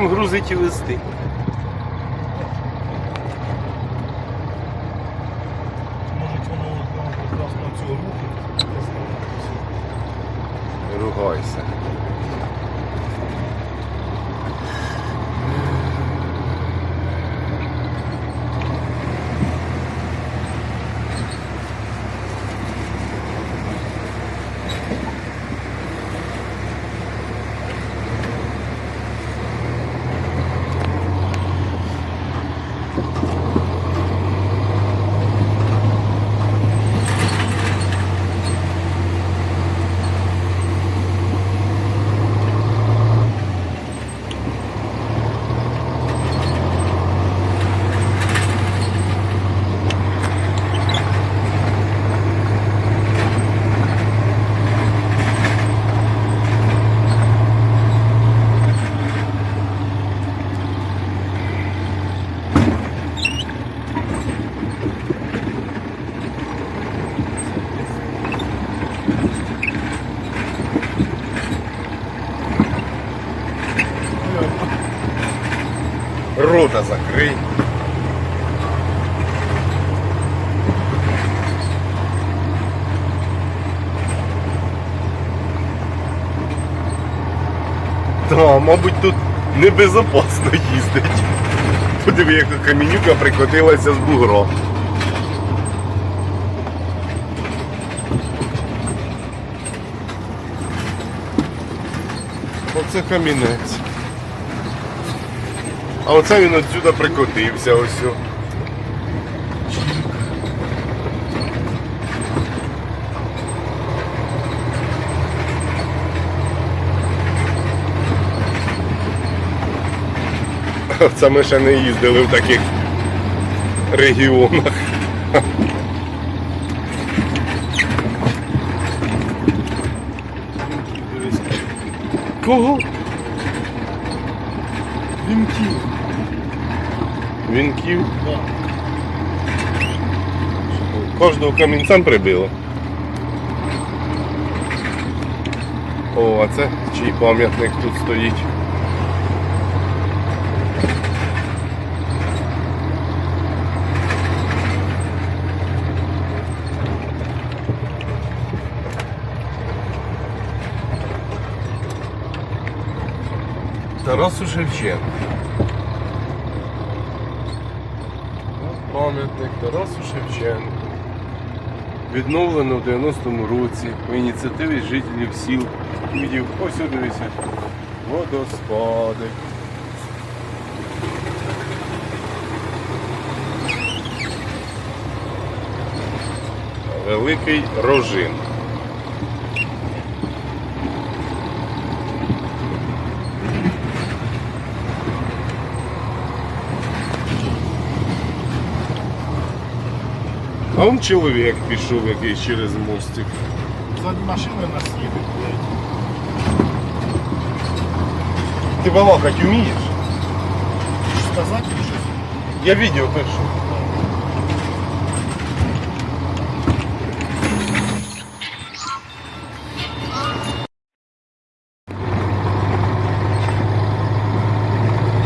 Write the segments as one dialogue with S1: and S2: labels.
S1: будемо грузити і вести.
S2: Може воно там якраз на цю руку.
S1: Ругайся. Рота закрий. Да, мабуть, тут небезопасно їздить. Подиви, яка камінюка прикотилася з бугра. Оце камінець. А оце він отсюди прикотився ось. Це ми ще не їздили в таких регіонах. Кого?
S2: Вінків.
S1: Вінків. Кожного камінцем прибило. О, а це чий пам'ятник тут стоїть. Тарасу Шевченку. Пам'ятник Тарасу Шевченку. Відновлено в 90-му році по ініціативі жителів сіл Кудів. Ось сюди висять. Водоспади. Великий рожин. А он чоловік пішов якийсь через мостик.
S2: Ззаді машини нас їдуть, блядь.
S1: Ти балакать вмієш?
S2: Сказати їм щось?
S1: Я відео пишу.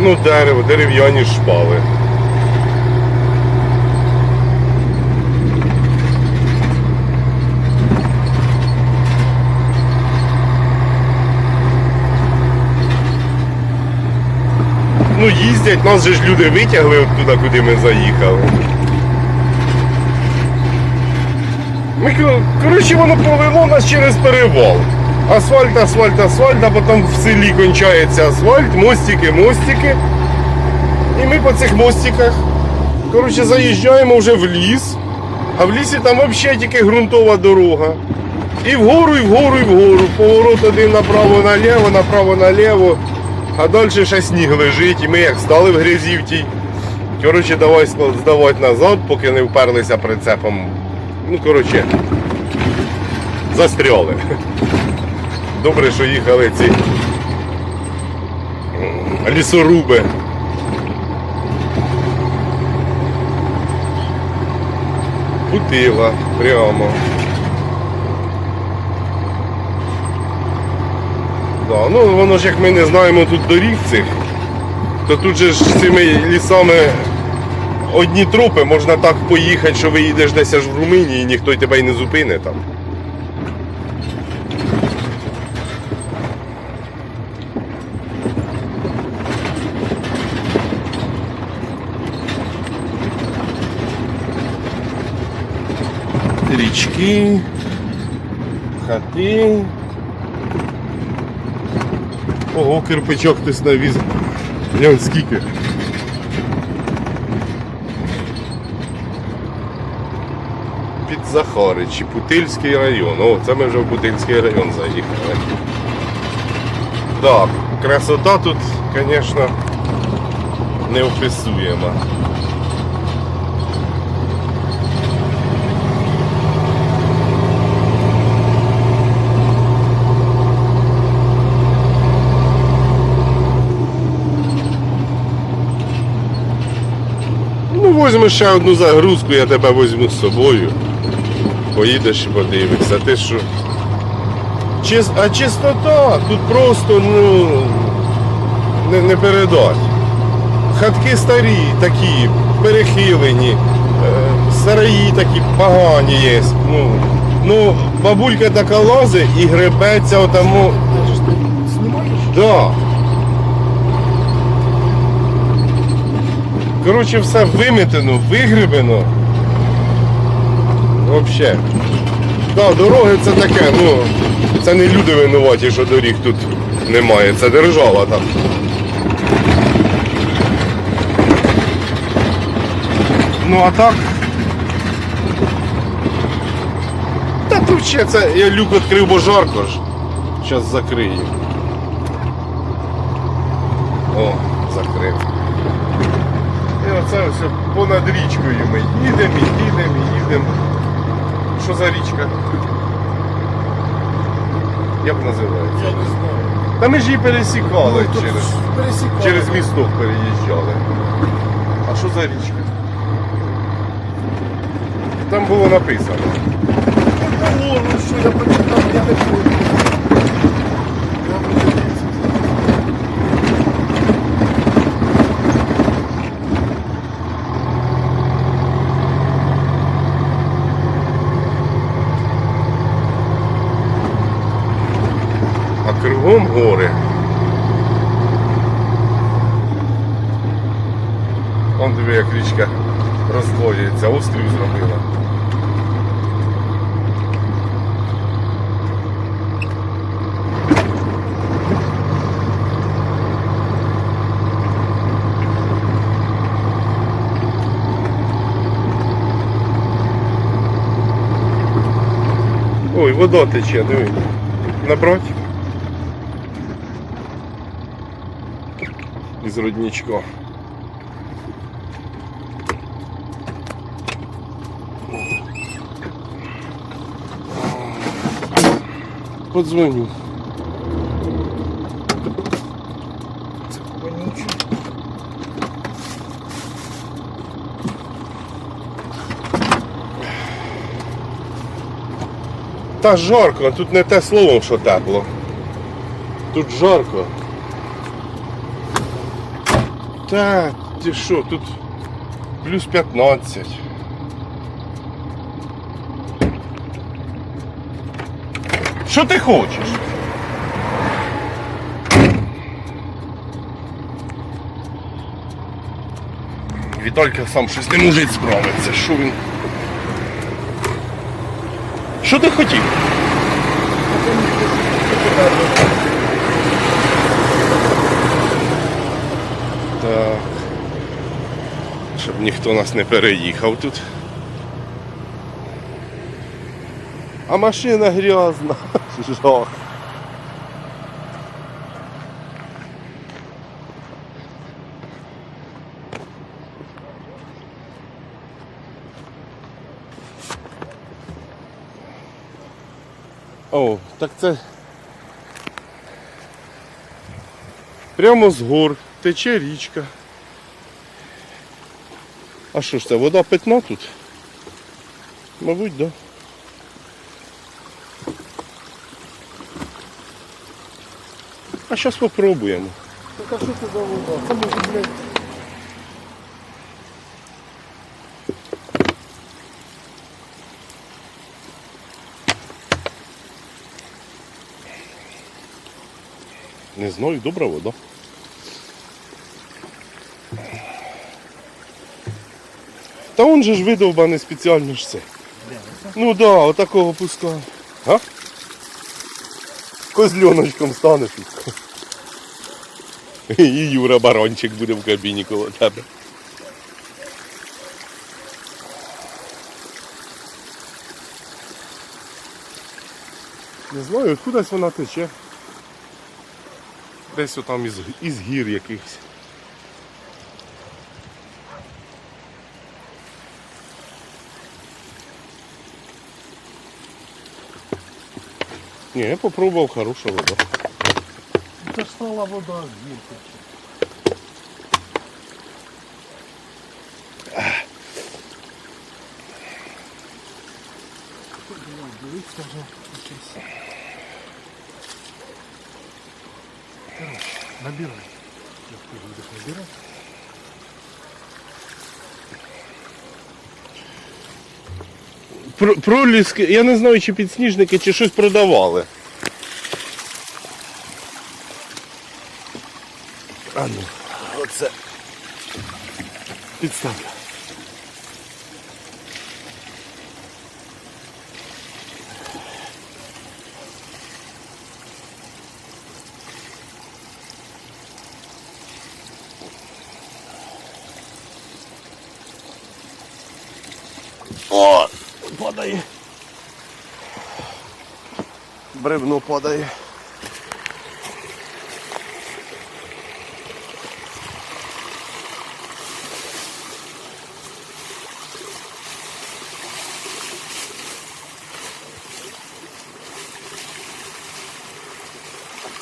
S1: Ну, дерево, дерев'яні шпали. Їздять, нас же ж люди витягли от туди, куди ми заїхали. Ми, коротше, воно повело нас через перевал. Асфальт, асфальт, асфальт, а потім в селі кончається асфальт, мостики, мостики. І ми по цих мостиках коротше, заїжджаємо вже в ліс, а в лісі там взагалі тільки ґрунтова дорога. І вгору, і вгору, і вгору. Поворот один направо наліво, направо наліво. А далі ще сніг лежить, і ми як стали в грязі тій. Коротше, давай здавати назад, поки не вперлися прицепом. Ну, коротше, застряли. Добре, що їхали ці лісоруби. Путила прямо. Да, ну воно ж як ми не знаємо тут доріг цих, то тут же ж цими лісами одні тропи, можна так поїхати, що виїдеш десь аж в Румунії і ніхто тебе й не зупине там. Річки, хати. Ого, кирпичок хтось навіз. Глянь скільки. Під Захаричі, Путильський район. О, це ми вже в Путильський район заїхали. Так, красота тут, звісно, неописуєма. Ще одну загрузку, я тебе візьму з собою. Поїдеш і подивишся. Ти що? Чис... А чистота тут просто, ну, не, не передать. Хатки старі, такі, перехилені, е, сараї такі погані є. Ну, ну, бабулька така лазить і гребеться отому.
S2: Ти ж ти знімаєш?
S1: Да. Коротше, все вимітено, вигребено. Вообще. Да, дороги це таке, ну, це не люди винуваті, що доріг тут немає, це держава там. Ну а так. Та тут ще це, я люк відкрив, бо жарко ж. Зараз закрию. О, оце все понад річкою ми їдемо, їдемо, їдемо. Що за річка? Як називається?
S2: Я не знаю.
S1: Та ми ж її пересікали
S2: Ну,
S1: через,
S2: пересікали.
S1: через місток переїжджали. А що за річка? Там було написано.
S2: О, ну що я прочитав, я не помню. Я не дивився.
S1: А кругом гори. Вон диви, як річка роздвоюється, острів зробила. Ой, вода тече, диви. Набрать? Із родничка. Подзвоню.
S2: Це вонюче.
S1: Та жарко, тут не те слово, що тепло. Тут жарко. Та, ти що, тут плюс 15. Що ти хочеш? Віталька сам щось не може справитися. Що він? Що ти хотів? Так. Щоб ніхто нас не переїхав тут. А машина грязна. Жах. О, так це прямо з гор тече річка. А що ж це, вода питна тут? Мабуть, так. Да. А зараз спробуємо.
S2: Так а що це за вода? Це може, блядь,
S1: Не знаю, добра вода. Та он же ж видовбаний спеціально ж це. Ну да, отакого пускай. А? Козльоночком станеш. І Юра Барончик буде в кабіні коло тебе. Не знаю, откудась вона тече. Десь отам із, із гір якихось. Я попробував хороша вода.
S2: це стала вода з гірки. Дивись, скажу, якийсь. Короче, набирай. Як ти будеш набирати?
S1: Про, проліски, я не знаю, чи підсніжники, чи щось продавали. А ну, оце. Підставлю. О, падає. Бревно падає.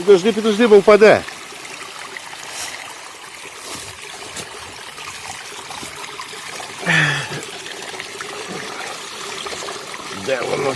S1: Підожди, підожди, бо впаде. Де воно тут?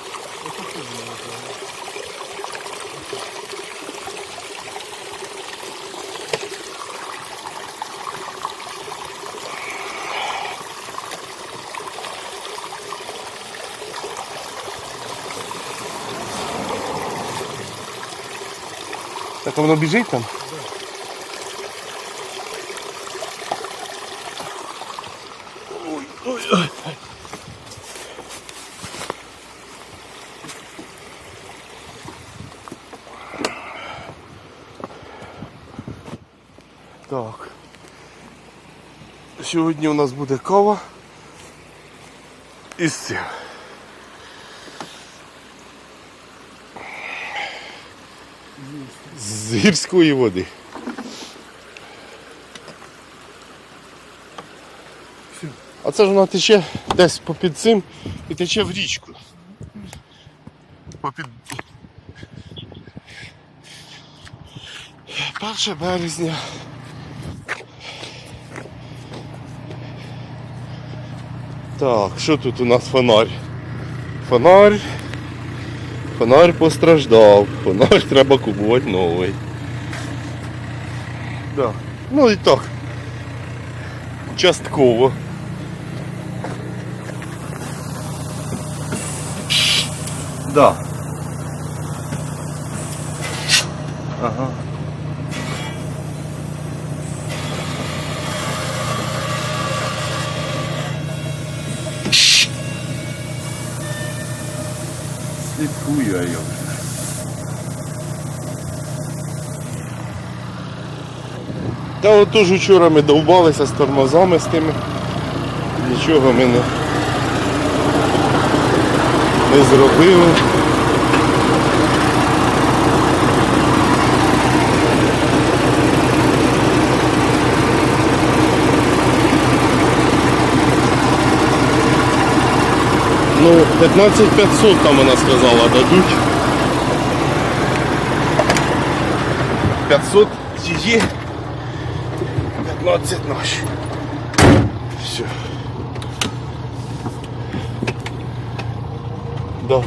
S1: біжить там? Ой, ой, ой. Так. Сьогодні у нас буде кава із цим. З гірської води. А це ж вона тече десь попід цим і тече в річку. Попід... 1 березня. Так, що тут у нас фонарь? Фонарь. Фонарь постраждав. Фонарь треба купувати новий. Да. Ну і так. Частково. Да. Ага. Слідкую я його. Та отож вчора ми довбалися з тормозами з тими. Нічого ми не, не зробили. 15 500 там вона сказала дадуть. 500 її 15 наші. Все. Да.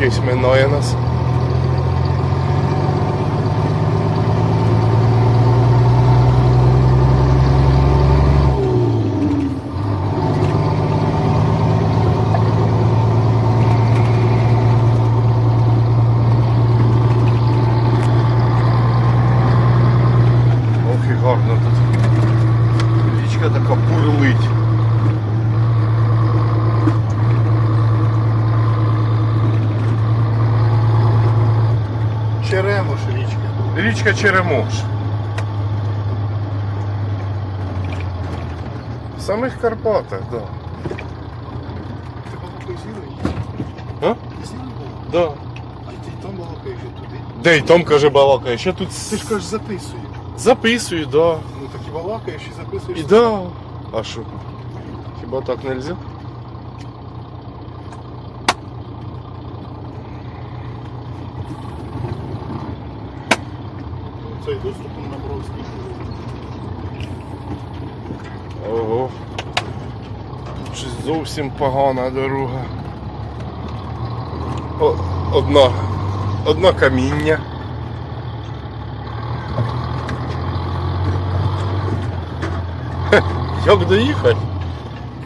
S1: Якийсь минає нас. Ох і гарно тут. Річка така бурлить.
S2: Черемош річка.
S1: Річка Черемош. В самих Карпатах, так. Да. Да.
S2: А ти там балакаєш туди.
S1: Де й Том каже балакає, ще тут
S2: Ти ж кажеш записую.
S1: записую, да.
S2: Ну так і балакаєш і записуєш.
S1: І да. А що? Хіба так нельзя?
S2: Цей доступ на Бровський.
S1: Ого. Щось зовсім погана дорога. Одна. Одна каміння. Як доїхати?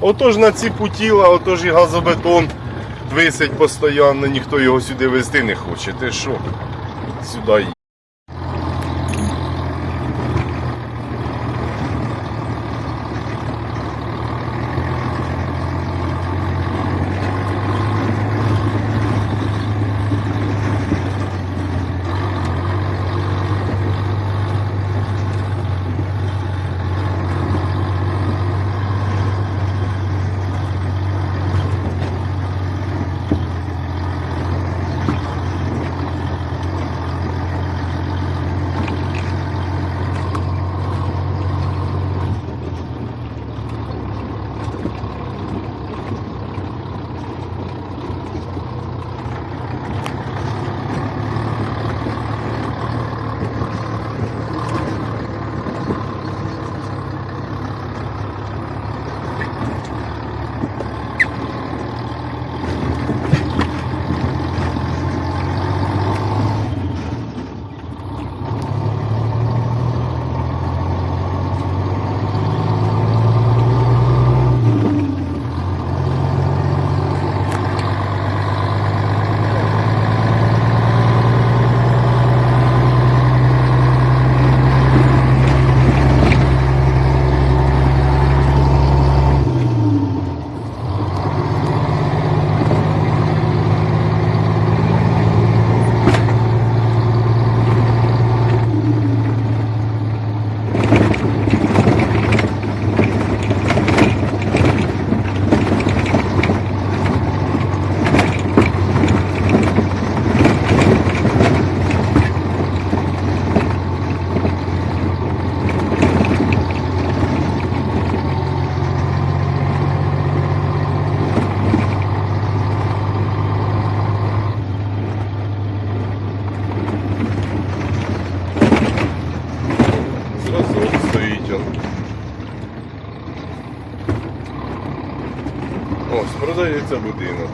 S1: Отож на ці путіла, отож і газобетон висить постійно, ніхто його сюди везти не хоче. Ти що? Сюди продається будинок.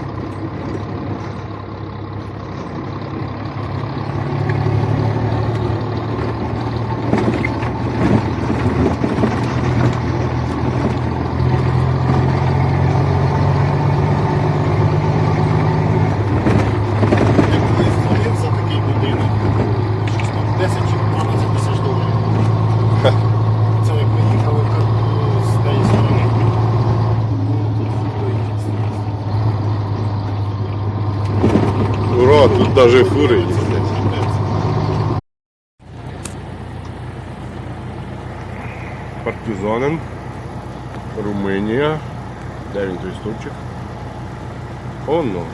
S2: Я колись дзвонив за такий будинок. Щось там 10 чи 12 тисяч доларів. Це ми поїхали в Кар- з тієї сторони. Ну, тут фури їздять.
S1: Ура, тут даже фури Партизанин. Румунія. Де він той стовпчик? Оно.